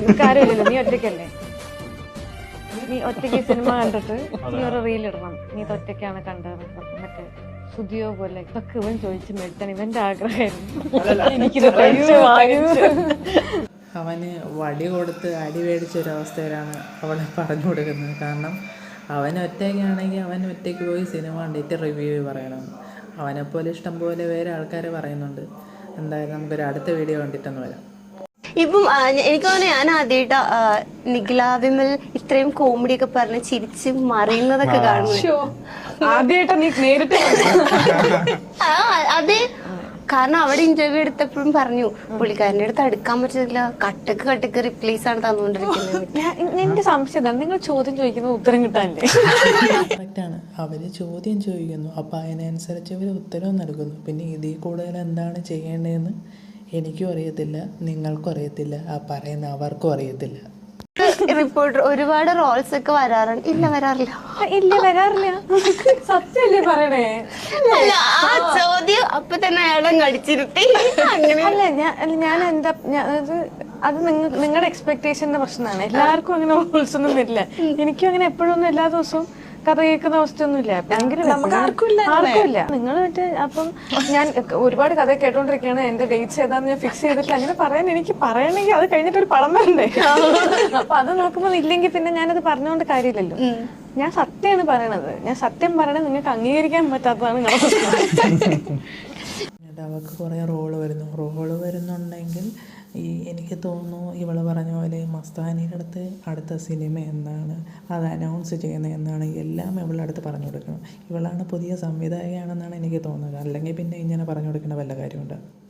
നിനക്ക് ആരുമില്ലല്ലോ നീ ഒറ്റയ്ക്കല്ലേ? നീ ഒറ്റയ്ക്ക് സിനിമ കണ്ടിട്ട് നീ ഒരു റീൽ ഇടണം. നീ ഇത് ഒറ്റയ്ക്കാണ് കണ്ടത്. മറ്റേ സുതിയോ പോലെ ഇതൊക്കെ ഇവൻ ചോദിച്ചു മേടിച്ചാണ് ഇവന്റെ ആഗ്രഹമായിരുന്നു. എനിക്കിത് അവന് വടി കൊടുത്ത് അടി മേടിച്ച ഒരവസ്ഥയിലാണ് അവളെ പറഞ്ഞു കൊടുക്കുന്നത്. കാരണം അവൻ ഒറ്റയ്ക്കാണെങ്കിൽ അവൻ ഒറ്റയ്ക്ക് പോയി സിനിമ കണ്ടിട്ട് റിവ്യൂ പറയണം. അവനെപ്പോലെ ഇഷ്ടം പോലെ വേറെ ആൾക്കാർ പറയുന്നുണ്ട്. എന്തായാലും നമുക്കൊരു അടുത്ത വീഡിയോ കണ്ടിട്ടൊന്ന് വരാം. ഇപ്പം എനിക്ക് തോന്നുന്നു ഞാൻ ആദ്യമായിട്ട് നിഖില വിമൽ ഇത്രയും കോമഡി ഒക്കെ പറഞ്ഞ് ചിരിച്ച് മറിയുന്നതൊക്കെ കാണുന്നു ആദ്യമായിട്ട് നീ നേരിട്ട് അതെ കാരണം അവിടെ ഇന്റർവ്യൂ എടുത്തപ്പോഴും പറഞ്ഞു പുള്ളിക്കാരന്റെ അടുത്ത് അടുക്കാൻ പറ്റുന്നില്ല കട്ടക്ക് കട്ടക്ക് റിപ്ലേസ് ആണ് തന്നുകൊണ്ടിരിക്കുന്നത്. എന്റെ സംശയം. നിങ്ങൾ ചോദ്യം ചോദിക്കുന്നത് ഉത്തരം കിട്ടാനില്ലേ? ആണ്. അവർ ചോദ്യം ചോദിക്കുന്നു. അപ്പൊ അതിനനുസരിച്ച് അവർ ഉത്തരവും നൽകുന്നു. പിന്നെ ഇതിൽ കൂടുതൽ എന്താണ് ചെയ്യേണ്ടതെന്ന് എനിക്കും അറിയത്തില്ല നിങ്ങൾക്കും അറിയത്തില്ല ആ പറയുന്ന അവർക്കും അറിയത്തില്ല. റിപ്പോർട്ടർ ഒരുപാട് റോൾസ് ഒക്കെ വരാറുണ്ട്. ഇല്ല വരാറില്ല. ഇല്ല വരാറില്ല. സത്യല്ലേ പറയണേ? അല്ല ആ ചോദ്യം അപ്പൊ തന്നെ അയാളെ കടിച്ചിരുത്തി. അല്ല ഞാൻ ഞാൻ എന്താ അത് അത് നിങ്ങൾ നിങ്ങളുടെ എക്സ്പെക്ടേഷന്റെ പ്രശ്നമാണ്. എല്ലാവർക്കും അങ്ങനെ റൂൾസ് ഒന്നും വരില്ല. എനിക്കും അങ്ങനെ എപ്പോഴും എല്ലാ ദിവസവും കഥ കേൾക്കുന്ന അവസ്ഥയൊന്നുമില്ല ഭയങ്കര ആർക്കുമില്ല നിങ്ങൾ മറ്റേ അപ്പം ഞാൻ ഒരുപാട് കഥ കേട്ടോണ്ടിരിക്കുകയാണ് എന്റെ ഡേറ്റ്സ് ഏതാന്ന് ഞാൻ ഫിക്സ് ചെയ്തിട്ടില്ല. അങ്ങനെ പറയാൻ എനിക്ക് പറയണമെങ്കിൽ അത് കഴിഞ്ഞിട്ട് ഒരു പടം വരണ്ടേ? അപ്പൊ അത് നോക്കുമ്പോൾ ഇല്ലെങ്കിൽ പിന്നെ ഞാനത് പറഞ്ഞുകൊണ്ട് കാര്യമില്ലല്ലോ. ഞാൻ സത്യമാണ് പറയണത്. ഞാൻ സത്യം പറയണത് നിങ്ങൾക്ക് അംഗീകരിക്കാൻ പറ്റാത്തതാണ് അവർക്ക് കുറെ റോൾ വരുന്നു. റോൾ വരുന്നുണ്ടെങ്കിൽ ഈ എനിക്ക് തോന്നുന്നു ഇവൾ പറഞ്ഞ പോലെ മസ്താനിയുടെ അടുത്ത് അടുത്ത സിനിമ എന്നാണ്. അത് അനൗൺസ് ചെയ്യുന്നത് എന്നാണ് എല്ലാം ഇവളുടെ അടുത്ത് പറഞ്ഞു കൊടുക്കണം ഇവളാണ് പുതിയ സംവിധായകയാണെന്നാണ് എനിക്ക് തോന്നുന്നത്. അല്ലെങ്കിൽ പിന്നെ ഇങ്ങനെ പറഞ്ഞു കൊടുക്കേണ്ട വല്ല കാര്യമുണ്ട്?